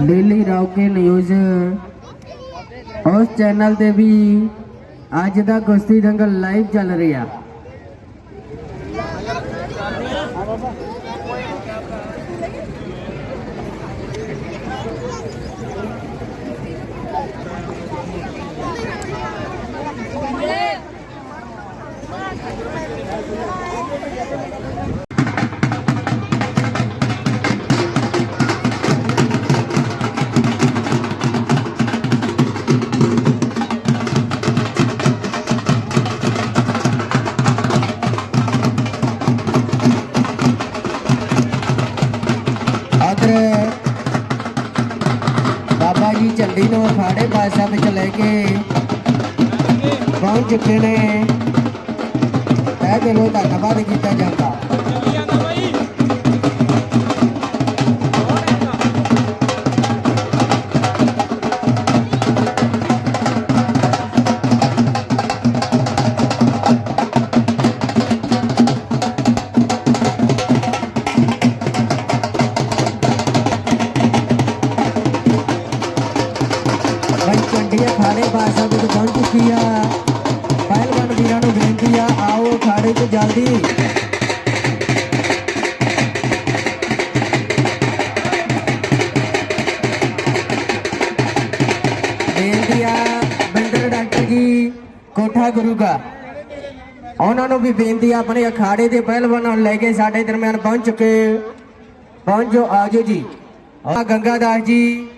Daily ਰੌਕੇ news. ਉਸ channel ਤੇ ਵੀ ਅੱਜ ਦਾ ਕੁਸ਼ਤੀ ਦੰਗਲ ਲਾਈਵ ਚੱਲ ਰਿਹਾ। ਜੀ ਝੰਡੀ ਨੂੰ ਅਖਾੜੇ ਬਾਦਸ਼ਾਹ ਵਿੱਚ ਲੈ ਕੇ ਪਹੁੰਚ ਚੁੱਕੇ ਨੇ। ਇਹ ਦਿਲੋਂ ਧੰਨਵਾਦ ਕੀਤਾ ਜਾਂਦਾ। ਅਖਾੜੇ ਬਾਦਸ਼ਾਹ ਵਿੱਚ ਪਹੁੰਚ ਚੁੱਕੀ ਆ। ਪਹਿਲਵਾਨ ਵੀਰਾਂ ਨੂੰ ਬੇਨਤੀ ਆ, ਆਓ ਅਖਾੜੇ 'ਚ ਜਲਦੀ। ਬੇਨਤੀ ਆ ਬਿੰਦਰ ਡਾਕਟਰ ਜੀ, ਕੋਠਾ ਗੁਰੂ ਦਾ ਉਹਨਾਂ ਨੂੰ ਵੀ ਬੇਨਤੀ ਆਪਣੇ ਅਖਾੜੇ ਦੇ ਪਹਿਲਵਾਨਾਂ ਨੂੰ ਲੈ ਕੇ ਸਾਡੇ ਦਰਮਿਆਨ ਪਹੁੰਚ ਚੁੱਕੇ। ਪਹੁੰਚੋ ਆਜੋ ਜੀ। ਆ ਗੰਗਾਦਾਸ ਜੀ।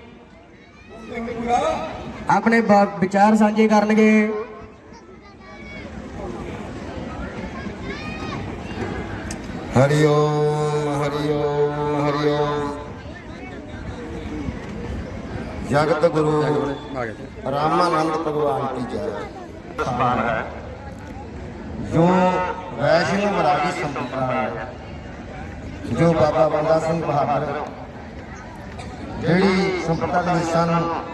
ਆਪਣੇ ਵਿਚਾਰ ਸਾਂਝੇ ਕਰਨਗੇ। ਹਰੀ ਓਮ ਹਰੀ ਓਮ ਹਰੀ ਓਮ। ਜਗਤ ਗੁਰੂ ਰਾਮਾਨੰਦ ਭਗਵਾਨ ਕੀ ਜੈ। ਸਥਾਨ ਹੈ। ਜੋ ਵੈਸ਼ਨਵ ਰਾਗੀ ਸੰਪਰਦਾਇ ਹੈ। ਜੋ ਬਾਬਾ ਬੰਦਾ ਸਿੰਘ ਬਹਾਦਰ ਜਿਹੜੀ ਸੰਪਰਦਾ ਦੇ ਨੇ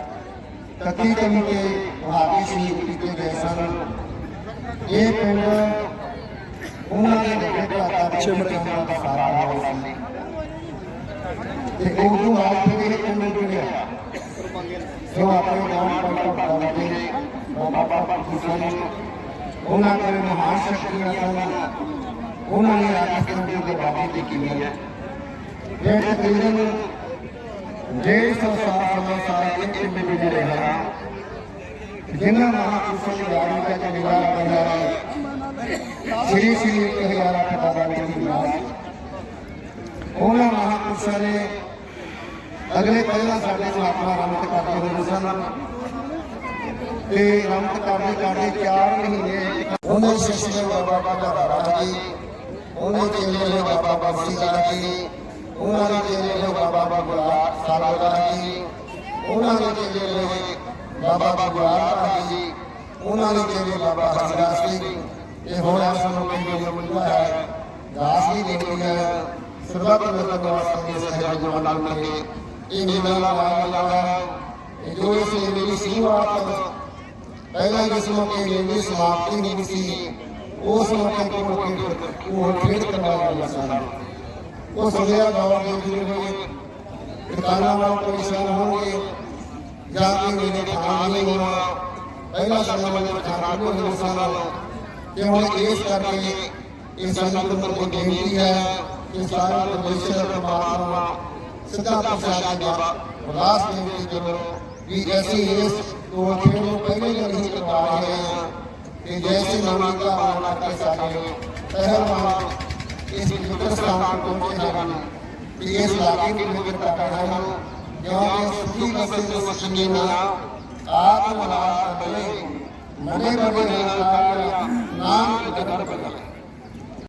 31 ਕਵੀ ਤੇ ਭਾਗੀ ਸ਼ਹੀਦ ਕੀਤੇ ਗਏ ਸਨ? ਇਹ ਪਿੰਡ ਉਹਨਾਂ ਦੇ ਵੱਡੇ ਭਰਾਤਾ ਦੇ ਦਾ ਸਾਰਾ ਹੋਇਆ ਤੇ ਉਹ ਤੋਂ ਆਪ ਤੇ ਇਹ ਪਿੰਡ ਜੁੜਿਆ ਜੋ ਆਪਣੇ ਨਾਮ ਪਰ ਬਣਦੇ ਬਾਬਾ ਬਾਪੂ ਜੀ ਉਹਨਾਂ ਦੇ ਮਹਾਨ ਸ਼ਕਤੀਆਂ ਸਨ। ਉਹਨਾਂ ਨੇ ਰਾਜਸਥਾਨ ਦੇ ਬਾਬੇ ਦੀ ਕੀਤੀ ਹੈ ਇਹ ਤਕਰੀਬਨ ਡੇਢ ਸੌ ਸਾਲ ਸਮਾਂ ਸਾਲ ਇਹ ਪਿੰਡ ਰਿਹਾ ਜਿਨ੍ਹਾਂ ਮਹਾਂਪੁਰਸ਼ਾਂ ਦੀ ਯਾਦ ਵਿੱਚ ਨਿਵਾਰ ਬੰਦਾ ਸ੍ਰੀ ਸ੍ਰੀ ਇੱਕ ਹਜ਼ਾਰ ਅੱਠ ਬਾਬਾ ਜੀ ਦੀ ਉਹਨਾਂ ਮਹਾਂਪੁਰਸ਼ਾਂ ਨੇ ਅਗਲੇ ਪਹਿਲਾਂ ਸਾਡੇ ਨੂੰ ਆਪਣਾ ਰਮਤ ਕਰਦੇ ਹੋਏ ਸਨ। ਤੇ ਰਮਤ ਕਰਦੇ ਕਰਦੇ 4 ਮਹੀਨੇ ਉਹਨੇ ਸ਼ਿਸ਼ੇ ਬਾਬਾ ਬਾਬਾ ਬਾਬਾ ਉਹਨੇ ਚੇਲੇ ਬਾਬਾ ਬਖਸ਼ੀ ਦਾ ਜੀ ਉਹਨਾਂ ਨੇ ਚੇਲੇ ਨੇ ਬਾਬਾ ਬਾਬਾ ਸਾਰਾ ਜੀ, ਉਹਨਾਂ ਨੇ ਚੇਲੇ ਨੇ ਬਾਬਾ ਬਾਬਾ ਜੀ, ਉਹਨਾਂ ਨੇ ਚੇਲੇ ਬਾਬਾ ਹਰਦਾਸ ਜੀ। ਇਹ ਹੁਣ ਆ ਸਾਨੂੰ ਕੋਈ ਮਿਲਦਾ ਹੈ। ਦਾਸ ਦੀ ਦੇਣੀ ਹੈ ਸਰਬੱਤ ਨਤਨ ਵਾਸਤੇ ਸਹਿਜ ਨਾਲ ਮਿਲੇ ਇਹ ਮੇਲਾ ਲਾਇਆ ਜਾਂਦਾ ਇਹ ਜੋ ਇਸ ਮੇਰੀ ਸੀਵਾਤ ਪਹਿਲਾਂ ਜਿਸ ਮੌਕੇ ਮੇਰੀ ਸਮਾਪਤੀ ਨਹੀਂ ਸੀ, ਉਸ ਮੌਕੇ ਤੋਂ ਮੌਕੇ ਉਹ ਖੇਡ ਕਰਵਾਇਆ ਗਿਆ ਸਾਰਾ ਉਹ ਸੁਣਿਆ ਗਾਉਂ ਦੇ ਜਿਹੜੇ ਹੋਏ ਦੁਕਾਨਾਂ ਵਾਲ ਕੋਈ ਹੋਣਗੇ, ਜਾਂ ਕਿ ਮੇਰੇ ਖਾਣ ਨਹੀਂ ਹੋਣਾ। ਪਹਿਲਾ ਸਮੇਂ ਵਿੱਚ ਖਾਣ ਨਹੀਂ ਹੋਣਾ ਸਨ ਤੇ ਹੁਣ ਇਸ ਕਰਕੇ ਇਹ ਸੰਗਤ ਨੂੰ ਕੋਈ ਬੇਨਤੀ ਹੈ ਕਿ ਸਾਰੇ ਪਰਮੇਸ਼ਰ ਪਰਮਾਤਮਾ ਸਿੱਧਾ ਪ੍ਰਸਾਦ ਦੇ ਬਲਾਸ ਬੇਨਤੀ ਕਰੋ ਵੀ ਅਸੀਂ ਇਸ ਤੋਂ ਖੇਡ ਨੂੰ ਪਹਿਲੇ ਦਿਨ ਹੀ ਕਰਵਾ ਰਹੇ ਹਾਂ। ਕਿ ਜੈਸੇ ਨਾਮ ਦਾ ਆਉਣਾ ਕਰ ਸਾਡੇ ਪਹਿਲਵਾਨ ਇਸ ਪਵਿੱਤਰ ਸਥਾਨ ਤੋਂ ਪਹੁੰਚੇ ਹਨ ਕਿ ਇਸ ਇਲਾਕੇ ਨੂੰ ਪਵਿੱਤਰ ਕਰ ਰਹੇ ਹਨ ਕਿਉਂਕਿ ਸੁਖੀ ਦੇ ਵਸਨੇ ਨਾ ਆਤਮ ਨਾਮ ਬਲੇ ਮਨੇ ਬੜੇ ਨਾਮ ਨਾਮ ਜਗਤ ਬਲੇ